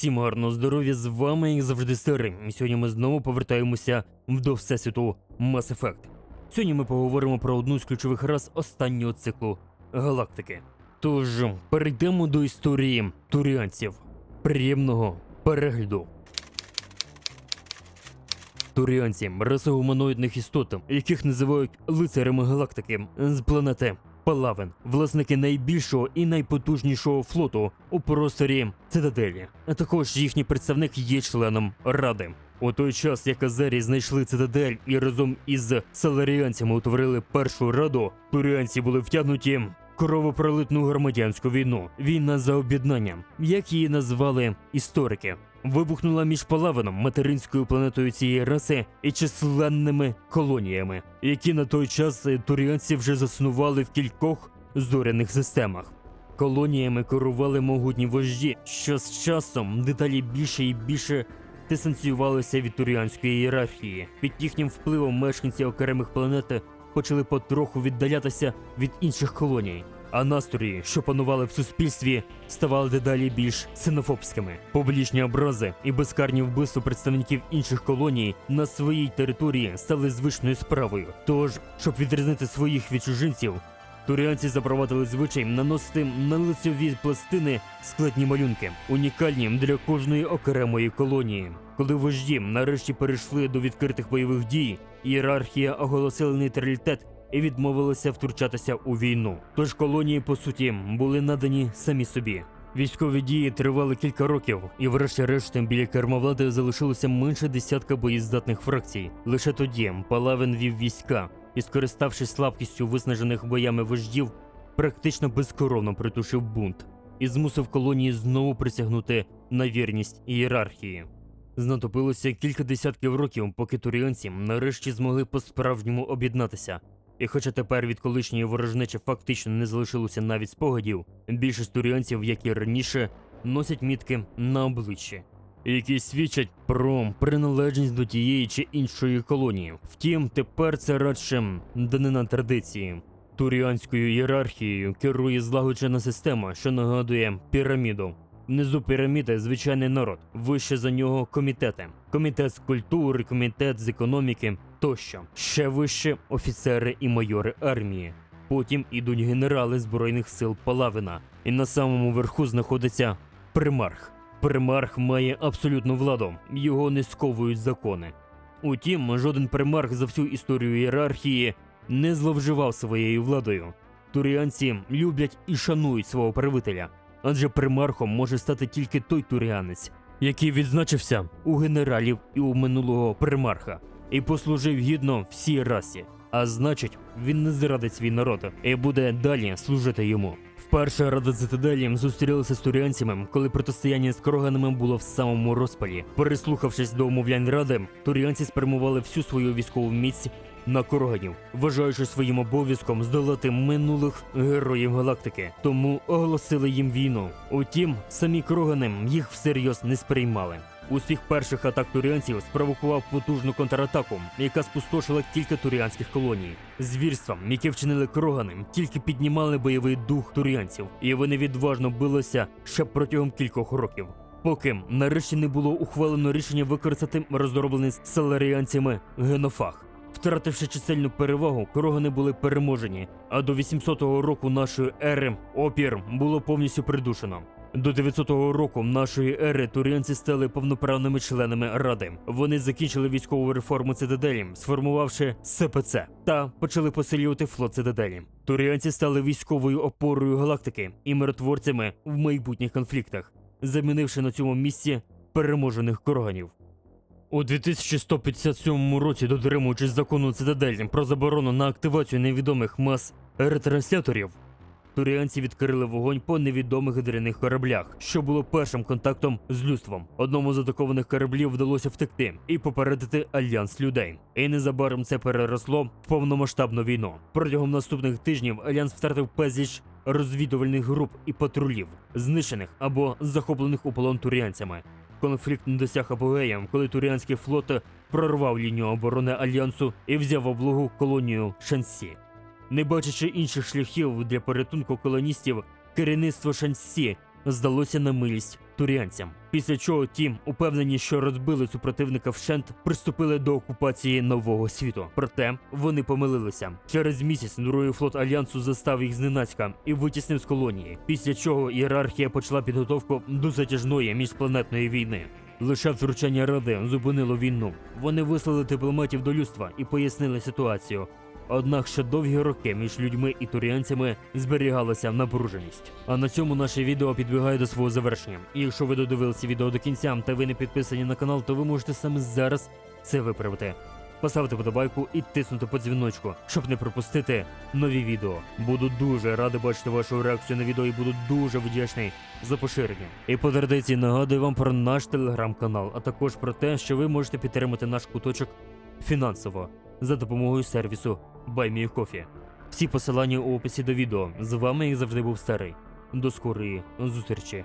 Усім гарного здоров'я, з вами як завжди Старий. І сьогодні ми знову повертаємося до всесвіту Mass Effect. Сьогодні ми поговоримо про одну з ключових рас останнього циклу галактики. Тож, перейдемо до історії туріанців. Приємного перегляду. Туріанці раса гуманоїдних істот, яких називають лицарями галактики з планети Палавен, власники найбільшого і найпотужнішого флоту у просторі цитаделі. А також їхній представник є членом ради. У той час, як Азері знайшли цитадель і разом із саларіанцями утворили першу раду, туріанці були втягнуті кровопролитну громадянську війну. Війна за об'єднання, як її назвали історики. Вибухнула між Палавином, материнською планетою цієї раси, і численними колоніями, які на той час туріанці вже заснували в кількох зоряних системах. Колоніями керували могутні вожді, що з часом деталі більше і більше дистанціювалися від туріанської ієрархії. Під їхнім впливом мешканці окремих планет почали потроху віддалятися від інших колоній. А настрої, що панували в суспільстві, ставали дедалі більш ксенофобськими. Публічні образи і безкарні вбивства представників інших колоній на своїй території стали звичною справою. Тож, щоб відрізнити своїх від чужинців, туріанці запровадили звичай наносити на лицеві пластини складні малюнки, унікальні для кожної окремої колонії. Коли вожді нарешті перейшли до відкритих бойових дій, ієрархія оголосила нейтралітет і відмовилася втручатися у війну. Тож колонії, по суті, були надані самі собі. Військові дії тривали кілька років, і врешті-решт біля керма влади залишилося менше десятка боєздатних фракцій. Лише тоді Палавин вів війська і, скориставшись слабкістю виснажених боями вождів, практично безкоровно притушив бунт і змусив колонії знову присягнути на вірність ієрархії. Знадобилося кілька десятків років, поки туріанці нарешті змогли по-справжньому об'єднатися. І хоча тепер від колишньої ворожнечі фактично не залишилося навіть спогадів, більшість туріанців, як і раніше, носять мітки на обличчі, які свідчать про приналежність до тієї чи іншої колонії. Втім, тепер це радше данина традиції. Туріанською ієрархією керує злагоджена система, що нагадує піраміду. Внизу піраміди звичайний народ, вище за нього комітети, комітет з культури, комітет з економіки тощо. Ще вище офіцери і майори армії. Потім ідуть генерали збройних сил Палавина, і на самому верху знаходиться примарх. Примарх має абсолютну владу, його не сковують закони. Утім, жоден примарх за всю історію ієрархії не зловживав своєю владою. Туріанці люблять і шанують свого правителя, адже примархом може стати тільки той туріанець, який відзначився у генералів і у минулого примарха, і послужив гідно всій расі. А значить, він не зрадить свій народ і буде далі служити йому. Вперше рада цитаделі зустрілася з туріанцями, коли протистояння з кроганами було в самому розпалі. Переслухавшись до умовлянь ради, туріанці спрямували всю свою військову міць на кроганів, вважаючи своїм обов'язком здолати минулих героїв галактики, тому оголосили їм війну. Утім, самі крогани їх всерйоз не сприймали. Успіх перших атак туріанців спровокував потужну контратаку, яка спустошила кілька туріанських колоній. Звірствам, які вчинили крогани, тільки піднімали бойовий дух туріанців, і вони відважно билися ще протягом кількох років. Поки нарешті не було ухвалено рішення використати роздроблений селаріанцями генофаг. Втративши чисельну перевагу, крогани були переможені, а до 800-го року нашої ери опір було повністю придушено. До 900-го року нашої ери туріанці стали повноправними членами ради. Вони закінчили військову реформу цитаделі, сформувавши СПЦ, та почали посилювати флот цитаделі. Туріанці стали військовою опорою галактики і миротворцями в майбутніх конфліктах, замінивши на цьому місці переможених кроганів. У 2157 році, дотримуючись закону цитаделі про заборону на активацію невідомих мас ретрансляторів, туріанці відкрили вогонь по невідомих дряних кораблях, що було першим контактом з людством. Одному з атакованих кораблів вдалося втекти і попередити альянс людей. І незабаром це переросло в повномасштабну війну. Протягом наступних тижнів альянс втратив безліч розвідувальних груп і патрулів, знищених або захоплених у полон туріанцями. Конфлікт не досяг апогея, коли туріанський флот прорвав лінію оборони альянсу і взяв облогу колонію Шансі. Не бачачи інших шляхів для порятунку колоністів, керівництво Шансі здалося на милість туріанцям. Після чого ті, упевнені, що розбили супротивника вщент, приступили до окупації нового світу. Проте вони помилилися. Через місяць другий флот альянсу застав їх зненацька і витіснив з колонії. Після чого ієрархія почала підготовку до затяжної міжпланетної війни. Лише втручання ради зупинило війну. Вони вислали дипломатів до людства і пояснили ситуацію. Однак ще довгі роки між людьми і туріанцями зберігалася напруженість. А на цьому наше відео підбігає до свого завершення. І якщо ви додивилися відео до кінця та ви не підписані на канал, то ви можете саме зараз це виправити. Поставити подобайку і тиснути по дзвіночку, щоб не пропустити нові відео. Буду дуже радий бачити вашу реакцію на відео і буду дуже вдячний за поширення. І по традиції нагадую вам про наш телеграм-канал, а також про те, що ви можете підтримати наш куточок фінансово за допомогою сервісу BuyMeCoffee. Всі посилання у описі до відео. З вами, як завжди, був старий. До скорої зустрічі.